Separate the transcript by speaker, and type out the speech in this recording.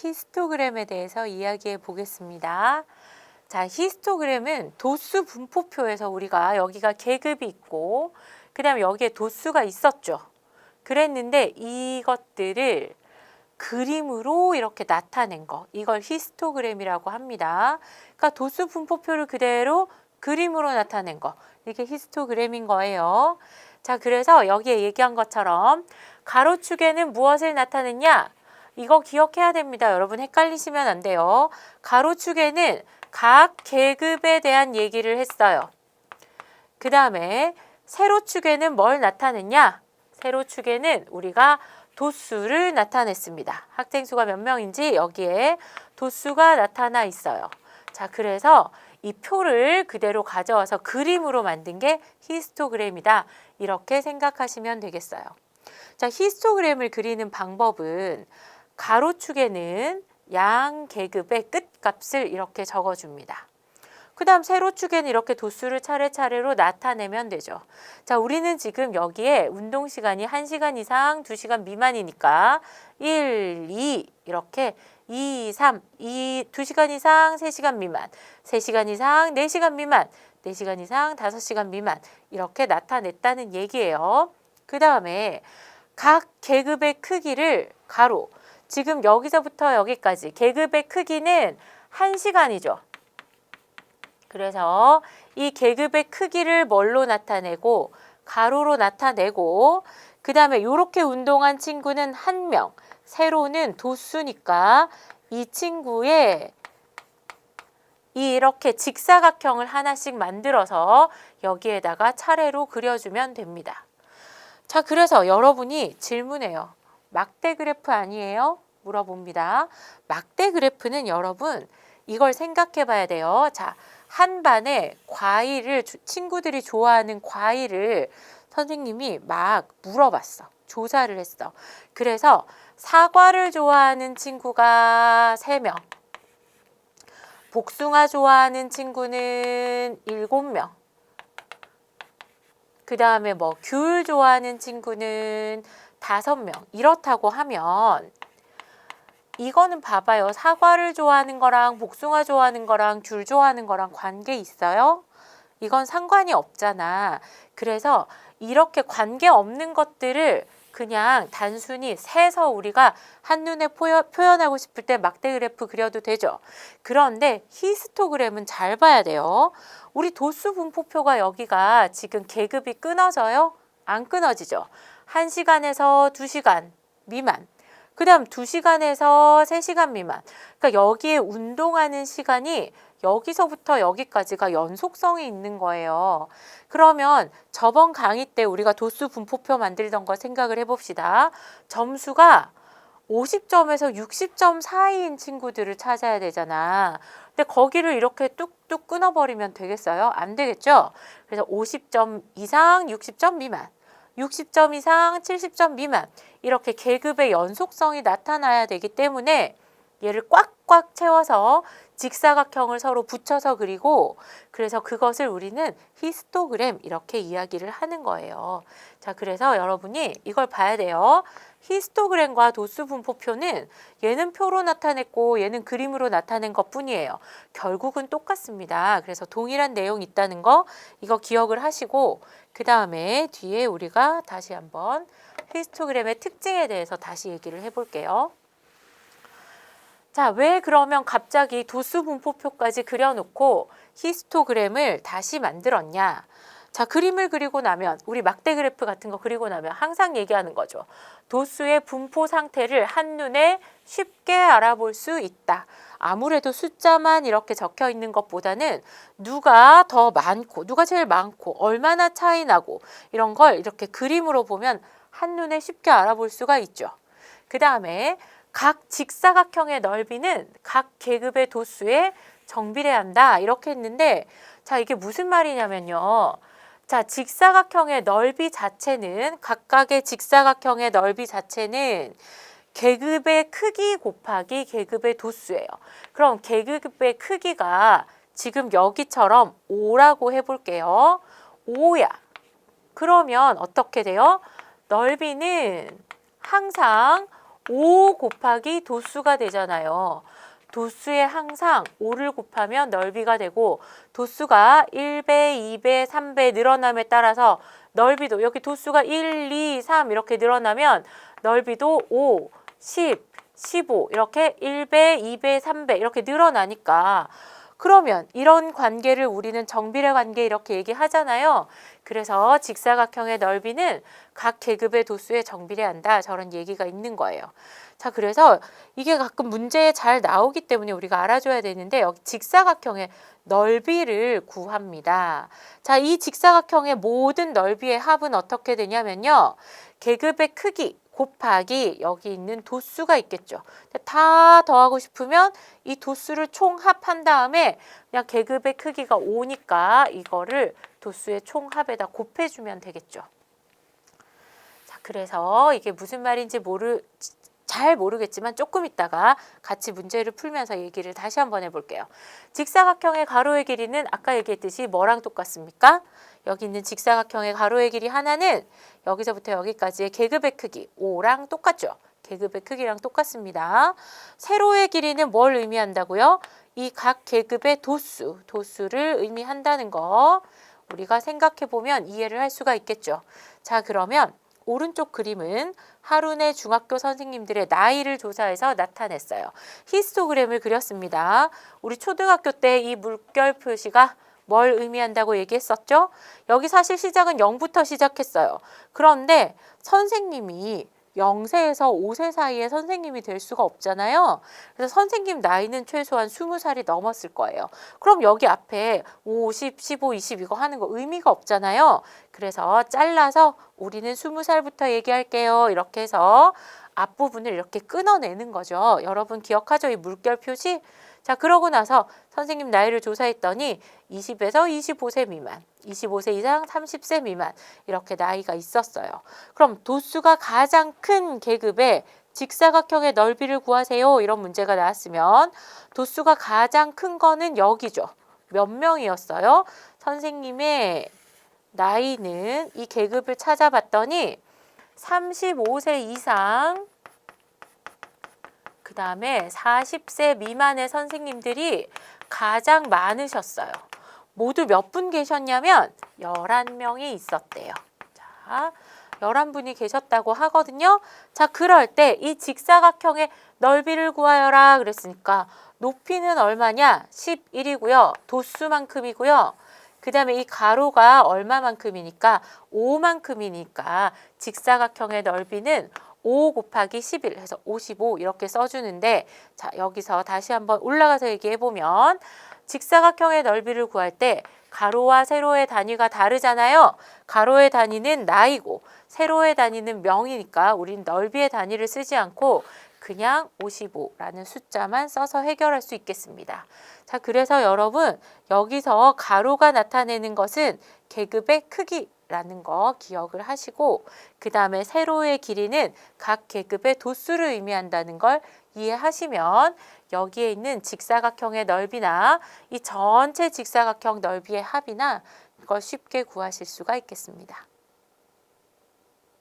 Speaker 1: 히스토그램에 대해서 이야기해 보겠습니다. 자, 히스토그램은 도수 분포표에서 우리가 여기가 계급이 있고 그 다음에 여기에 도수가 있었죠. 그랬는데 이것들을 그림으로 이렇게 나타낸 거 이걸 히스토그램이라고 합니다. 그러니까 도수 분포표를 그대로 그림으로 나타낸 거 이게 히스토그램인 거예요. 자, 그래서 여기에 얘기한 것처럼 가로축에는 무엇을 나타냈냐? 이거 기억해야 됩니다. 여러분 헷갈리시면 안 돼요. 가로축에는 각 계급에 대한 얘기를 했어요. 그 다음에 세로축에는 뭘 나타냈냐? 세로축에는 우리가 도수를 나타냈습니다. 학생 수가 몇 명인지 여기에 도수가 나타나 있어요. 자, 그래서 이 표를 그대로 가져와서 그림으로 만든 게 히스토그램이다. 이렇게 생각하시면 되겠어요. 자, 히스토그램을 그리는 방법은 가로축에는 양 계급의 끝값을 이렇게 적어줍니다. 그 다음 세로축에는 이렇게 도수를 차례차례로 나타내면 되죠. 자, 우리는 지금 여기에 운동 시간이 1시간 이상, 2시간 미만이니까 1, 2 이렇게 2, 3, 2, 2시간 이상, 3시간 미만, 3시간 이상, 4시간 미만, 4시간 이상, 5시간 미만 이렇게 나타냈다는 얘기예요. 그 다음에 각 계급의 크기를 가로 지금 여기서부터 여기까지 계급의 크기는 1시간이죠. 그래서 이 계급의 크기를 뭘로 나타내고 가로로 나타내고 그 다음에 이렇게 운동한 친구는 한 명, 세로는 도수니까 이 친구의 이렇게 직사각형을 하나씩 만들어서 여기에다가 차례로 그려주면 됩니다. 자, 그래서 여러분이 질문해요. 막대 그래프 아니에요? 물어봅니다. 막대 그래프는 여러분 이걸 생각해 봐야 돼요. 자, 한 반에 과일을 주- 친구들이 좋아하는 과일을 선생님이 막 물어봤어. 조사를 했어. 그래서 사과를 좋아하는 친구가 세명 복숭아 좋아하는 친구는 일곱 명 그 다음에 뭐 귤 좋아하는 친구는 다섯 명 이렇다고 하면 이거는 봐봐요. 사과를 좋아하는 거랑 복숭아 좋아하는 거랑 귤 좋아하는 거랑 관계 있어요? 이건 상관이 없잖아. 그래서 이렇게 관계 없는 것들을 그냥 단순히 세서 우리가 한눈에 표현하고 싶을 때 막대 그래프 그려도 되죠. 그런데 히스토그램은 잘 봐야 돼요. 우리 도수 분포표가 여기가 지금 계급이 끊어져요? 안 끊어지죠. 1시간에서 2시간 미만. 그 다음 2시간에서 3시간 미만. 그러니까 여기에 운동하는 시간이 여기서부터 여기까지가 연속성이 있는 거예요. 그러면 저번 강의 때 우리가 도수 분포표 만들던 거 생각을 해봅시다. 점수가 50점에서 60점 사이인 친구들을 찾아야 되잖아. 근데 거기를 이렇게 뚝뚝 끊어버리면 되겠어요? 안 되겠죠? 그래서 50점 이상, 60점 미만. 60점 이상, 70점 미만 이렇게 계급의 연속성이 나타나야 되기 때문에 얘를 꽉꽉 채워서 직사각형을 서로 붙여서 그리고 그래서 그것을 우리는 히스토그램 이렇게 이야기를 하는 거예요. 자, 그래서 여러분이 이걸 봐야 돼요. 히스토그램과 도수 분포표는 얘는 표로 나타냈고 얘는 그림으로 나타낸 것 뿐이에요. 결국은 똑같습니다. 그래서 동일한 내용이 있다는 거 이거 기억을 하시고 그 다음에 뒤에 우리가 다시 한번 히스토그램의 특징에 대해서 다시 얘기를 해볼게요. 자, 왜 그러면 갑자기 도수 분포표까지 그려놓고 히스토그램을 다시 만들었냐? 자, 그림을 그리고 나면 우리 막대 그래프 같은 거 그리고 나면 항상 얘기하는 거죠. 도수의 분포 상태를 한눈에 쉽게 알아볼 수 있다. 아무래도 숫자만 이렇게 적혀 있는 것보다는 누가 더 많고, 누가 제일 많고, 얼마나 차이 나고, 이런 걸 이렇게 그림으로 보면 한눈에 쉽게 알아볼 수가 있죠. 그 다음에 각 직사각형의 넓이는 각 계급의 도수에 정비례 한다. 이렇게 했는데, 자, 이게 무슨 말이냐면요. 자, 직사각형의 넓이 자체는 각각의 직사각형의 넓이 자체는 계급의 크기 곱하기 계급의 도수예요. 그럼 계급의 크기가 지금 여기처럼 5라고 해볼게요. 5야. 그러면 어떻게 돼요? 넓이는 항상 5 곱하기 도수가 되잖아요. 도수에 항상 5를 곱하면 넓이가 되고 도수가 1배, 2배, 3배 늘어남에 따라서 넓이도 여기 도수가 1, 2, 3 이렇게 늘어나면 넓이도 5, 10, 15 이렇게 1배, 2배, 3배 이렇게 늘어나니까 그러면 이런 관계를 우리는 정비례 관계 이렇게 얘기하잖아요. 그래서 직사각형의 넓이는 각 계급의 도수에 정비례한다. 저런 얘기가 있는 거예요. 자, 그래서 이게 가끔 문제에 잘 나오기 때문에 우리가 알아줘야 되는데 여기 직사각형의 넓이를 구합니다. 자, 이 직사각형의 모든 넓이의 합은 어떻게 되냐면요. 계급의 크기 곱하기 여기 있는 도수가 있겠죠. 다 더하고 싶으면 이 도수를 총합한 다음에 그냥 계급의 크기가 5니까 이거를 도수의 총합에다 곱해주면 되겠죠. 자, 그래서 이게 무슨 말인지 모르 잘 모르겠지만 조금 있다가 같이 문제를 풀면서 얘기를 다시 한번 해볼게요. 직사각형의 가로의 길이는 아까 얘기했듯이 뭐랑 똑같습니까? 여기 있는 직사각형의 가로의 길이 하나는 여기서부터 여기까지의 계급의 크기 5랑 똑같죠. 계급의 크기랑 똑같습니다. 세로의 길이는 뭘 의미한다고요? 이 각 계급의 도수, 도수를 의미한다는 거 우리가 생각해 보면 이해를 할 수가 있겠죠. 자, 그러면 오른쪽 그림은 하룬의 중학교 선생님들의 나이를 조사해서 나타냈어요. 히스토그램을 그렸습니다. 우리 초등학교 때 이 물결 표시가 뭘 의미한다고 얘기했었죠? 여기 사실 시작은 0부터 시작했어요. 그런데 선생님이 0세에서 5세 사이에 선생님이 될 수가 없잖아요. 그래서 선생님 나이는 최소한 20살이 넘었을 거예요. 그럼 여기 앞에 50, 15, 20 이거 하는 거 의미가 없잖아요. 그래서 잘라서 우리는 20살부터 얘기할게요. 이렇게 해서 앞부분을 이렇게 끊어내는 거죠. 여러분 기억하죠? 이 물결 표시? 자, 그러고 나서 선생님 나이를 조사했더니 20에서 25세 미만, 25세 이상 30세 미만 이렇게 나이가 있었어요. 그럼 도수가 가장 큰 계급의 직사각형의 넓이를 구하세요. 이런 문제가 나왔으면 도수가 가장 큰 거는 여기죠. 몇 명이었어요? 선생님의 나이는 이 계급을 찾아봤더니 35세 이상 그 다음에 40세 미만의 선생님들이 가장 많으셨어요. 모두 몇 분 계셨냐면 11명이 있었대요. 자, 11분이 계셨다고 하거든요. 자, 그럴 때 이 직사각형의 넓이를 구하여라 그랬으니까 높이는 얼마냐? 11이고요. 도수만큼이고요. 그 다음에 이 가로가 얼마만큼이니까 5만큼이니까 직사각형의 넓이는 5 곱하기 11 해서 55 이렇게 써주는데 자 여기서 다시 한번 올라가서 얘기해 보면 직사각형의 넓이를 구할 때 가로와 세로의 단위가 다르잖아요. 가로의 단위는 나이고 세로의 단위는 명이니까 우린 넓이의 단위를 쓰지 않고 그냥 55라는 숫자만 써서 해결할 수 있겠습니다. 자, 그래서 여러분 여기서 가로가 나타내는 것은 계급의 크기 라는 거 기억을 하시고 그 다음에 세로의 길이는 각 계급의 도수를 의미한다는 걸 이해하시면 여기에 있는 직사각형의 넓이나 이 전체 직사각형 넓이의 합이나 이걸 쉽게 구하실 수가 있겠습니다.